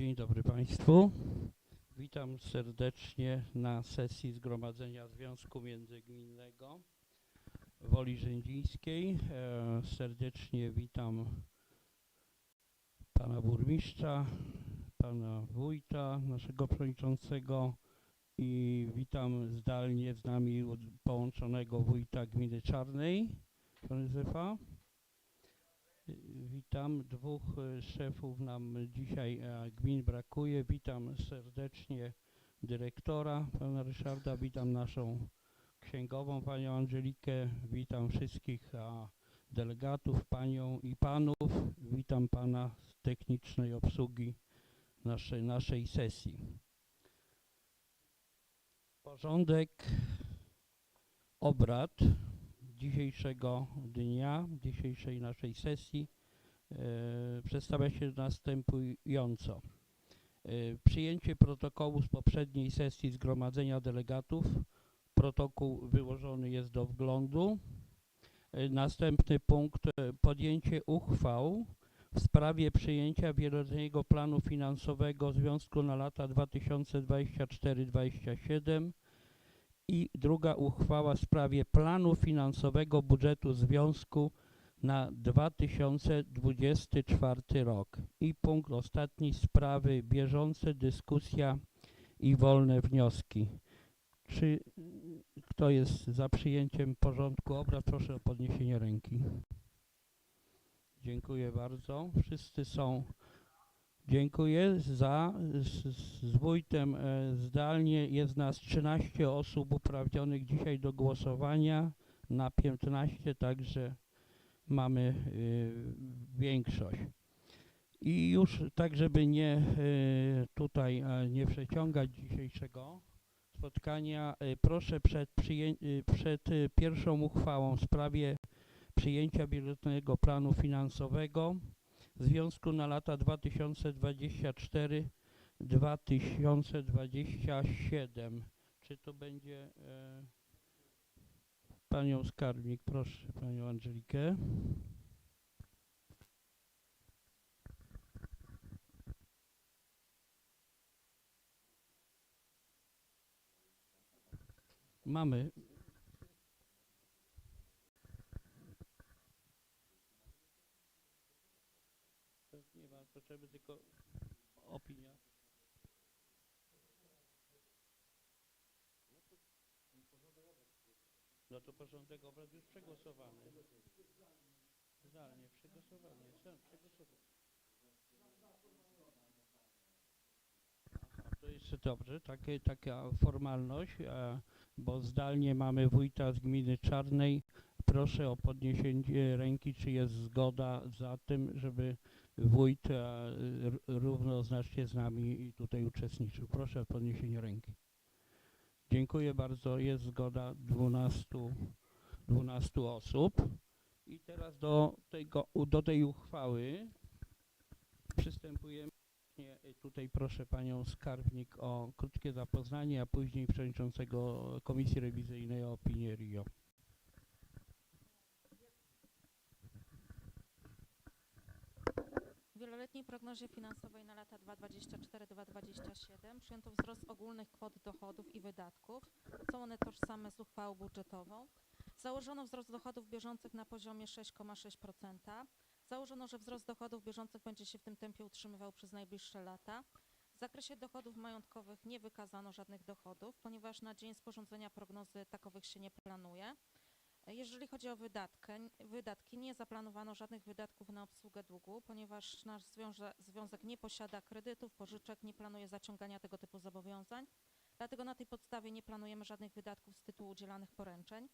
Dzień dobry Państwu. Witam serdecznie na sesji Zgromadzenia Związku Międzygminnego Woli Rzędzińskiej. E, serdecznie witam pana burmistrza, pana wójta, naszego przewodniczącego i witam zdalnie z nami połączonego wójta gminy Czarnej, Józefa. Witam. Dwóch y, szefów nam dzisiaj e, gmin brakuje. Witam serdecznie dyrektora, pana Ryszarda. Witam naszą księgową, panią Angelikę. Witam wszystkich delegatów, panią i panów. Witam pana z technicznej obsługi naszej, naszej sesji. Porządek obrad dzisiejszego dnia, dzisiejszej naszej sesji e, przedstawia się następująco. E, przyjęcie protokołu z poprzedniej sesji Zgromadzenia Delegatów. Protokół wyłożony jest do wglądu. E, następny punkt e, podjęcie uchwał w sprawie przyjęcia wieloletniego planu finansowego Związku na lata 2024-2027 i druga uchwała w sprawie planu finansowego budżetu związku na 2024 rok. I punkt ostatni sprawy bieżące, dyskusja i wolne wnioski. Czy kto jest za przyjęciem porządku obrad? Proszę o podniesienie ręki. Dziękuję bardzo. Wszyscy są. Dziękuję za. Z, z wójtem e, zdalnie jest nas 13 osób uprawnionych dzisiaj do głosowania na 15, także mamy y, większość. I już tak, żeby nie y, tutaj nie przeciągać dzisiejszego spotkania, y, proszę przed, przed pierwszą uchwałą w sprawie przyjęcia wieloletniego planu finansowego związku na lata 2024-2027. Czy to będzie e, panią skarbnik, proszę panią Angelikę. Mamy. Nie ma potrzeby, tylko opinia. To porządek obrad już przegłosowany. Zdalnie, przegłosowany to jest dobrze, takie, taka formalność, bo zdalnie mamy wójta z gminy Czarnej. Proszę o podniesienie ręki, czy jest zgoda za tym, żeby wójt równoznacznie z nami tutaj uczestniczył. Proszę o podniesienie ręki. Dziękuję bardzo. Jest zgoda 12, 12 osób. I teraz do, tego, do tej uchwały przystępujemy. Tutaj proszę panią skarbnik o krótkie zapoznanie, a później przewodniczącego Komisji Rewizyjnej o opinię RIO. W wieloletniej prognozie finansowej na lata 2024-2027 przyjęto wzrost ogólnych kwot dochodów i wydatków. Są one tożsame z uchwałą budżetową. Założono wzrost dochodów bieżących na poziomie 6,6%. Założono, że wzrost dochodów bieżących będzie się w tym tempie utrzymywał przez najbliższe lata. W zakresie dochodów majątkowych nie wykazano żadnych dochodów, ponieważ na dzień sporządzenia prognozy takowych się nie planuje. Jeżeli chodzi o wydatkę, wydatki, nie zaplanowano żadnych wydatków na obsługę długu, ponieważ nasz związek nie posiada kredytów, pożyczek, nie planuje zaciągania tego typu zobowiązań. Dlatego na tej podstawie nie planujemy żadnych wydatków z tytułu udzielanych poręczeń.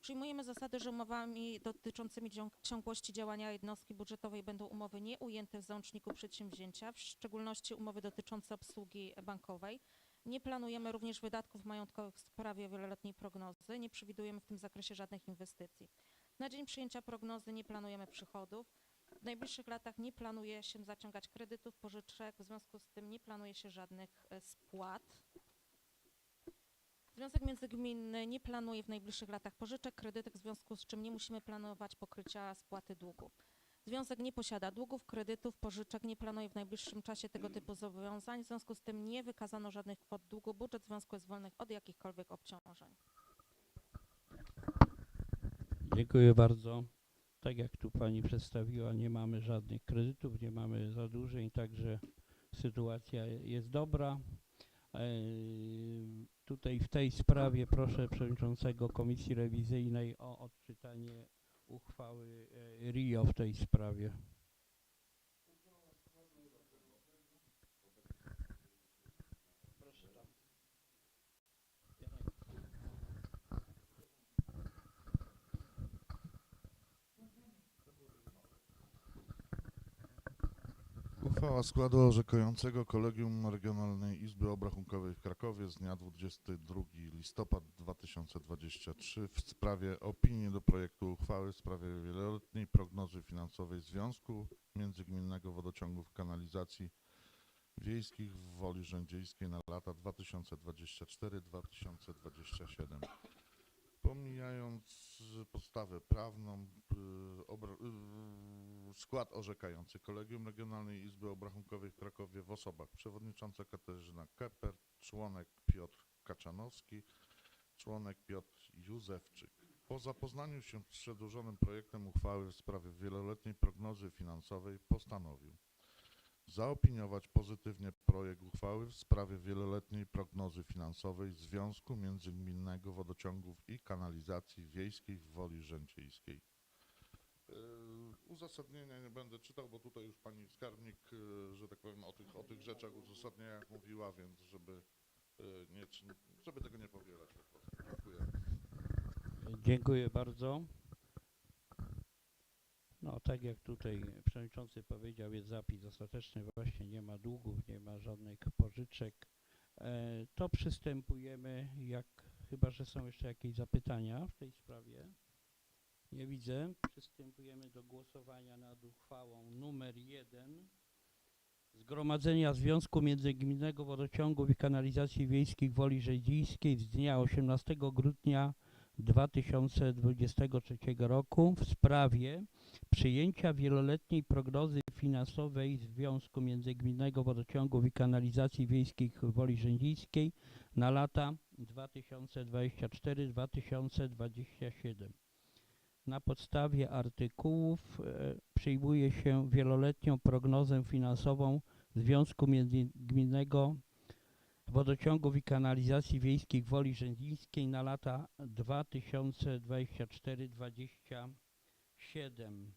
Przyjmujemy zasady, że umowami dotyczącymi ciągłości działania jednostki budżetowej będą umowy nie ujęte w załączniku przedsięwzięcia, w szczególności umowy dotyczące obsługi bankowej. Nie planujemy również wydatków majątkowych w sprawie wieloletniej prognozy. Nie przewidujemy w tym zakresie żadnych inwestycji. Na dzień przyjęcia prognozy nie planujemy przychodów. W najbliższych latach nie planuje się zaciągać kredytów, pożyczek, w związku z tym nie planuje się żadnych e, spłat. Związek Międzygminny nie planuje w najbliższych latach pożyczek, kredytek, w związku z czym nie musimy planować pokrycia spłaty długu. Związek nie posiada długów, kredytów, pożyczek, nie planuje w najbliższym czasie tego typu zobowiązań, w związku z tym nie wykazano żadnych kwot długu. Budżet związku jest wolny od jakichkolwiek obciążeń. Dziękuję bardzo. Tak jak tu pani przedstawiła, nie mamy żadnych kredytów, nie mamy zadłużeń, także sytuacja jest dobra. Eee, Tutaj w tej sprawie proszę przewodniczącego Komisji Rewizyjnej o odczytanie uchwały e, RIO w tej sprawie. Uchwała składu orzekającego Kolegium Regionalnej Izby Obrachunkowej w Krakowie z dnia 22 listopad 2023 w sprawie opinii do projektu uchwały w sprawie wieloletniej prognozy finansowej Związku Międzygminnego Wodociągów Kanalizacji Wiejskich w Woli Rzędziejskiej na lata 2024-2027. Pomijając podstawę prawną, y, obra- y, skład orzekający Kolegium Regionalnej Izby Obrachunkowej w Krakowie w osobach przewodnicząca Katarzyna Keper, członek Piotr Kaczanowski, członek Piotr Józefczyk. Po zapoznaniu się z przedłożonym projektem uchwały w sprawie wieloletniej prognozy finansowej postanowił zaopiniować pozytywnie projekt uchwały w sprawie wieloletniej prognozy finansowej Związku Międzygminnego Wodociągów i Kanalizacji Wiejskiej w Woli Rzęciejskiej. Uzasadnienia nie będę czytał, bo tutaj już pani skarbnik, yy, że tak powiem, o tych, o tych rzeczach uzasadnieniach mówiła, więc żeby, yy, nie, żeby tego nie powielać. Dziękuję. Dziękuję bardzo. No, tak jak tutaj przewodniczący powiedział, jest zapis ostateczny, właśnie nie ma długów, nie ma żadnych pożyczek. E, to przystępujemy, jak chyba, że są jeszcze jakieś zapytania w tej sprawie. Nie widzę. Przystępujemy do głosowania nad uchwałą numer 1 Zgromadzenia Związku Międzygminnego Wodociągów i Kanalizacji Wiejskich Woli Rzedzińskiej z dnia 18 grudnia 2023 roku w sprawie przyjęcia wieloletniej prognozy finansowej Związku Międzygminnego Wodociągów i Kanalizacji Wiejskich Woli Rzędzińskiej na lata 2024-2027. Na podstawie artykułów e, przyjmuje się wieloletnią prognozę finansową Związku Międzygminnego Wodociągów i Kanalizacji Wiejskich Woli Rzędzińskiej na lata 2024-2027.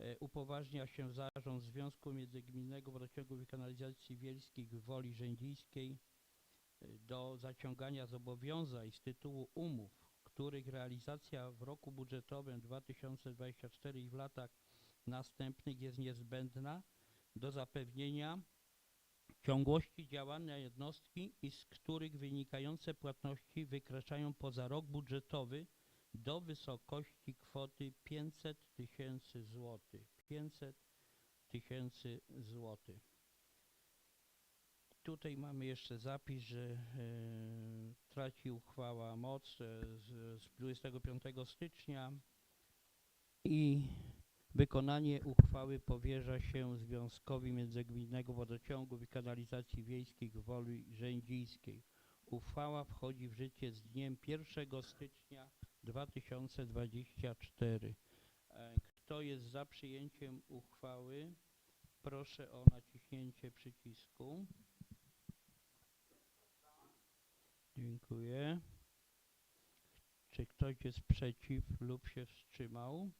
E, Upoważnia się zarząd Związku Międzygminnego Wodociągów i Kanalizacji Wiejskich Woli Rzędzińskiej e, do zaciągania zobowiązań z tytułu umów, których realizacja w roku budżetowym 2024 i w latach następnych jest niezbędna do zapewnienia ciągłości działania jednostki i z których wynikające płatności wykraczają poza rok budżetowy do wysokości kwoty 500 tysięcy złotych. 500 tysięcy złotych. Tutaj mamy jeszcze zapis, że e, traci uchwała moc e, z, z 25 stycznia i Wykonanie uchwały powierza się Związkowi Międzygminnego Wodociągów i Kanalizacji Wiejskich Woli Rzędzińskiej. Uchwała wchodzi w życie z dniem 1 stycznia 2024. E, Kto jest za przyjęciem uchwały? Proszę o naciśnięcie przycisku. Dziękuję. Czy ktoś jest przeciw lub się wstrzymał?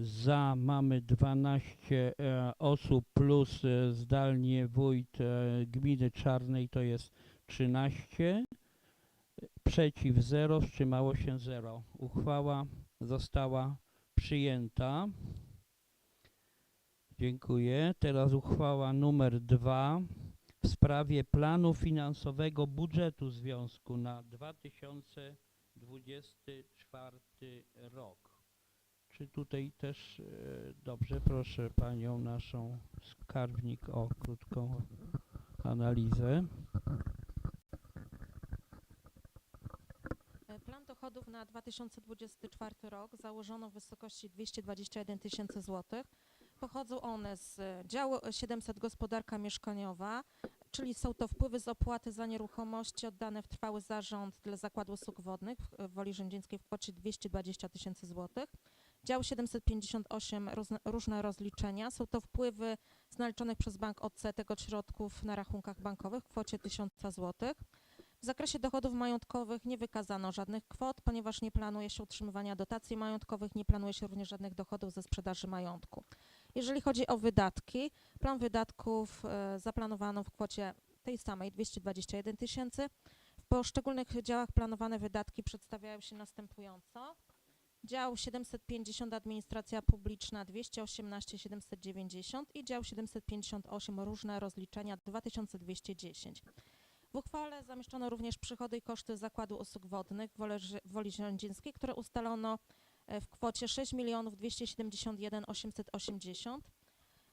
Za mamy 12 e, osób plus e, zdalnie wójt e, gminy Czarnej to jest 13. Przeciw 0, wstrzymało się 0. Uchwała została przyjęta. Dziękuję. Teraz uchwała numer 2 w sprawie planu finansowego budżetu związku na 2024 rok. Czy tutaj też e, dobrze proszę panią naszą skarbnik o krótką analizę. E, Plan dochodów na 2024 rok założono w wysokości 221 tysięcy złotych. Pochodzą one z e, działu 700 gospodarka mieszkaniowa, czyli są to wpływy z opłaty za nieruchomości oddane w trwały zarząd dla Zakładu Usług Wodnych w, w Woli Rzędzińskiej w kwocie 220 tysięcy złotych. Dział 758 różne, rozliczenia. Są to wpływy z przez bank odsetek od środków na rachunkach bankowych w kwocie 1000 złotych. W zakresie dochodów majątkowych nie wykazano żadnych kwot, ponieważ nie planuje się utrzymywania dotacji majątkowych, nie planuje się również żadnych dochodów ze sprzedaży majątku. Jeżeli chodzi o wydatki, plan wydatków e, zaplanowano w kwocie tej samej 221 tysięcy. W poszczególnych działach planowane wydatki przedstawiają się następująco. Dział 750 Administracja Publiczna 218 790 i dział 758 Różne rozliczenia 2210. W uchwale zamieszczono również przychody i koszty Zakładu Usług Wodnych w Woli Rzędzińskiej, które ustalono w kwocie 6 milionów 271 880.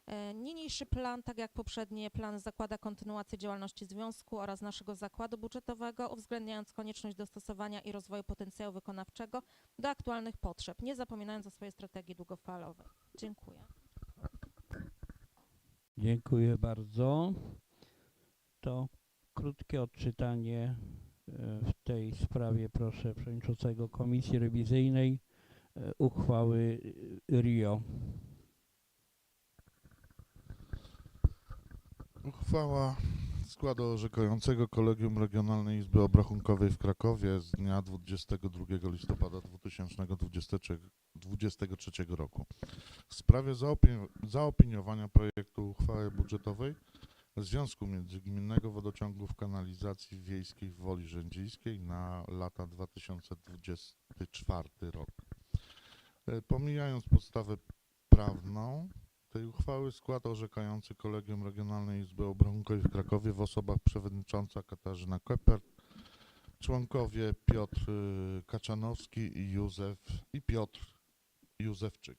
E, Niniejszy plan, tak jak poprzednie plany, zakłada kontynuację działalności związku oraz naszego zakładu budżetowego, uwzględniając konieczność dostosowania i rozwoju potencjału wykonawczego do aktualnych potrzeb, nie zapominając o swojej strategii długofalowej. Dziękuję. Dziękuję bardzo. To krótkie odczytanie e, w tej sprawie proszę przewodniczącego Komisji Rewizyjnej e, uchwały e, RIO. Uchwała składu orzekającego Kolegium Regionalnej Izby Obrachunkowej w Krakowie z dnia 22 listopada 2023 roku w sprawie zaopin- zaopiniowania projektu uchwały budżetowej Związku Międzygminnego Wodociągów Kanalizacji Wiejskiej w Woli Rzędzińskiej na lata 2024 rok. E, Pomijając podstawę prawną, tej uchwały skład orzekający Kolegium Regionalnej Izby Obrachunkowej w Krakowie w osobach przewodnicząca Katarzyna Kepert, członkowie Piotr y, Kaczanowski i Józef i Piotr Józefczyk.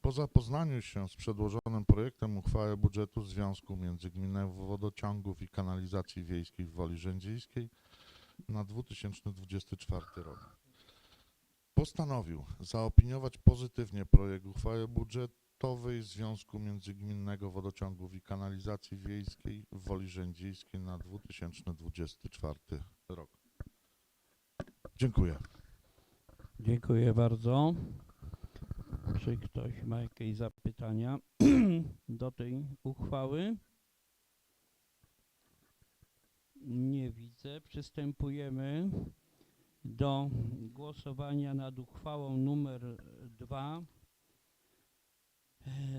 Po zapoznaniu się z przedłożonym projektem uchwały budżetu Związku Międzygminnego Wodociągów i Kanalizacji Wiejskiej w Woli Rzędzińskiej na 2024 rok postanowił zaopiniować pozytywnie projekt uchwały budżetowej Związku Międzygminnego Wodociągów i Kanalizacji Wiejskiej w Woli Rzędzińskiej na 2024 rok. Dziękuję. Dziękuję bardzo. Czy ktoś ma jakieś zapytania do tej uchwały? Nie widzę. Przystępujemy do głosowania nad uchwałą numer 2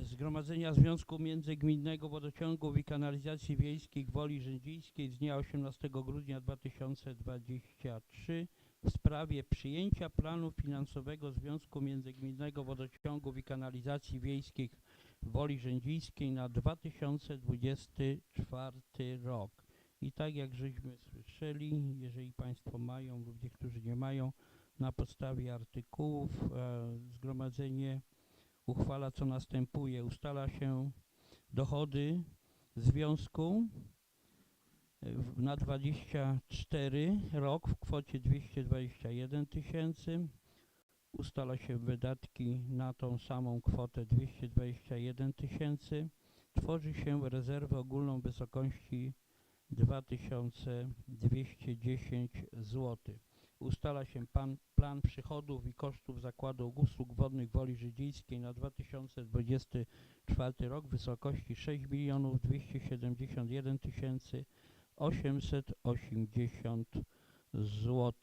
Zgromadzenia Związku Międzygminnego Wodociągów i Kanalizacji Wiejskiej w Woli Rzędzińskiej z dnia 18 grudnia 2023 w sprawie przyjęcia planu finansowego Związku Międzygminnego Wodociągów i Kanalizacji Wiejskich Woli Rzędzińskiej na 2024 rok. I tak jak żeśmy słyszeli, jeżeli Państwo mają lub niektórzy nie mają, na podstawie artykułów e, zgromadzenie uchwala co następuje. Ustala się dochody związku e, na 24 rok w kwocie 221 tysięcy. Ustala się wydatki na tą samą kwotę 221 tysięcy. Tworzy się rezerwę ogólną wysokości 2210 zł. Ustala się pan, plan przychodów i kosztów Zakładu Usług Wodnych Woli Żydzińskiej na 2024 rok w wysokości 6 milionów 271 tysięcy 880 zł.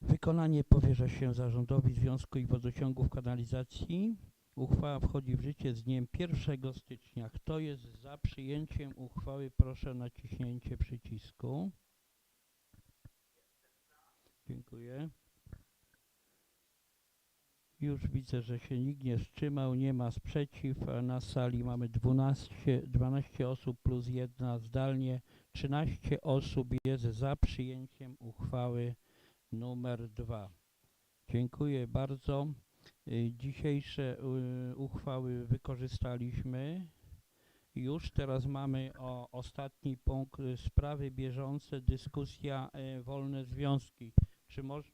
Wykonanie powierza się Zarządowi Związku i Wodociągów Kanalizacji. Uchwała wchodzi w życie z dniem 1 stycznia. Kto jest za przyjęciem uchwały, proszę o naciśnięcie przycisku. Dziękuję. Już widzę, że się nikt nie wstrzymał, nie ma sprzeciw. Na sali mamy 12, 12 osób plus jedna zdalnie. 13 osób jest za przyjęciem uchwały numer 2. Dziękuję bardzo. Y, Dzisiejsze y, uchwały wykorzystaliśmy. Już teraz mamy o ostatni punkt y, sprawy bieżące, dyskusja wolne związki. Czy może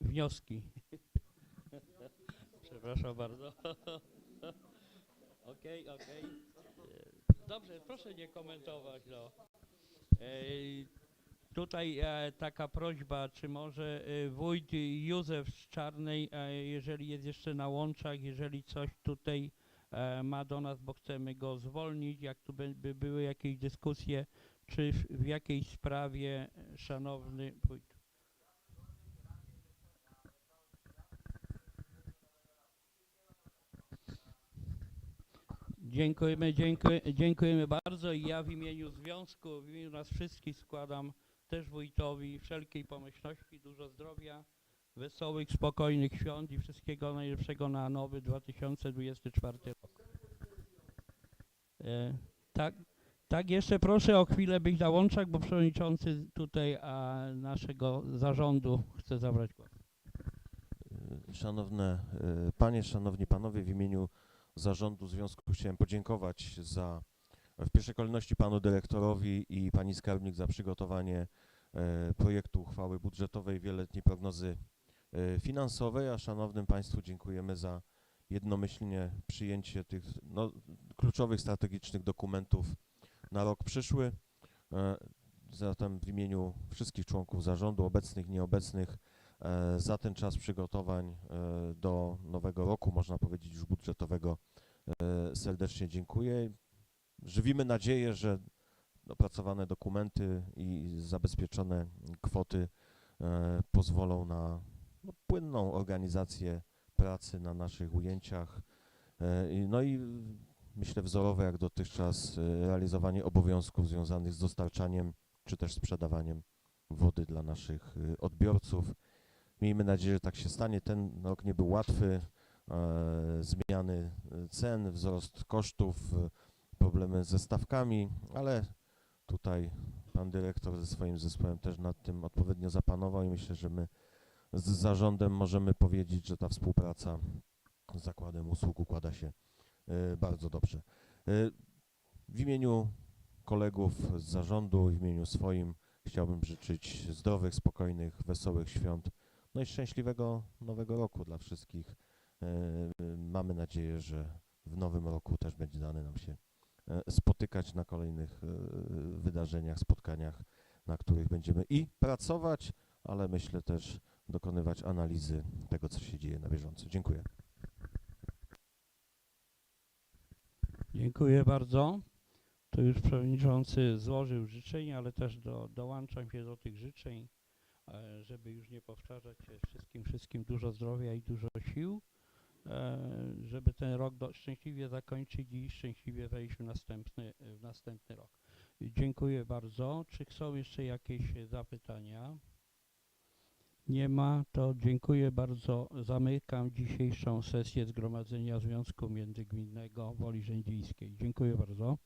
wnioski? Przepraszam bardzo. Okej, okej. E, Dobrze, proszę nie komentować. No. Ej, Tutaj e, taka prośba, czy może e, wójt Józef z Czarnej, e, jeżeli jest jeszcze na łączach, jeżeli coś tutaj ma do nas, bo chcemy go zwolnić, jak tu by, by były jakieś dyskusje, czy w, jakiejś sprawie, szanowny wójt. Dziękujemy, dziękuję, dziękujemy bardzo i ja w imieniu związku, w imieniu nas wszystkich składam też wójtowi wszelkiej pomyślności, dużo zdrowia, wesołych, spokojnych świąt i wszystkiego najlepszego na nowy 2024 rok. E, tak, tak, jeszcze proszę o chwilę być na łączach, bo przewodniczący tutaj a, naszego zarządu chce zabrać głos. Y, Szanowne y, Panie, Szanowni Panowie, w imieniu zarządu związku chciałem podziękować za w pierwszej kolejności Panu Dyrektorowi i Pani Skarbnik za przygotowanie e, projektu uchwały budżetowej wieloletniej prognozy e, finansowej, a Szanownym Państwu dziękujemy za jednomyślnie przyjęcie tych no, kluczowych strategicznych dokumentów na rok przyszły. E, Zatem w imieniu wszystkich członków zarządu, obecnych, nieobecnych, e, za ten czas przygotowań e, do nowego roku, można powiedzieć już budżetowego, e, serdecznie dziękuję. Żywimy nadzieję, że opracowane dokumenty i zabezpieczone kwoty e, pozwolą na no, płynną organizację pracy na naszych ujęciach. E, No i myślę wzorowe jak dotychczas e, realizowanie obowiązków związanych z dostarczaniem czy też sprzedawaniem wody dla naszych odbiorców. Miejmy nadzieję, że tak się stanie. Ten rok nie był łatwy. Zmiany cen, wzrost kosztów, problemy ze stawkami, ale tutaj pan dyrektor ze swoim zespołem też nad tym odpowiednio zapanował i myślę, że my z zarządem możemy powiedzieć, że ta współpraca z Zakładem Usług układa się y, bardzo dobrze. Y, W imieniu kolegów z zarządu, w imieniu swoim chciałbym życzyć zdrowych, spokojnych, wesołych świąt, no i szczęśliwego nowego roku dla wszystkich. E, Mamy nadzieję, że w nowym roku też będzie dane nam się spotykać na kolejnych e, wydarzeniach, spotkaniach, na których będziemy i pracować, ale myślę też dokonywać analizy tego, co się dzieje na bieżąco. Dziękuję. Dziękuję bardzo. To już przewodniczący złożył życzenia, ale też do, dołączam się do tych życzeń, e, żeby już nie powtarzać się wszystkim, wszystkim dużo zdrowia i dużo sił, e, żeby ten rok do, szczęśliwie zakończyć i szczęśliwie wejść w następny, w następny rok. Dziękuję bardzo. Czy są jeszcze jakieś zapytania? Nie ma, to dziękuję bardzo. Zamykam dzisiejszą sesję Zgromadzenia Związku Międzygminnego Woli Rzędzińskiej. Dziękuję bardzo.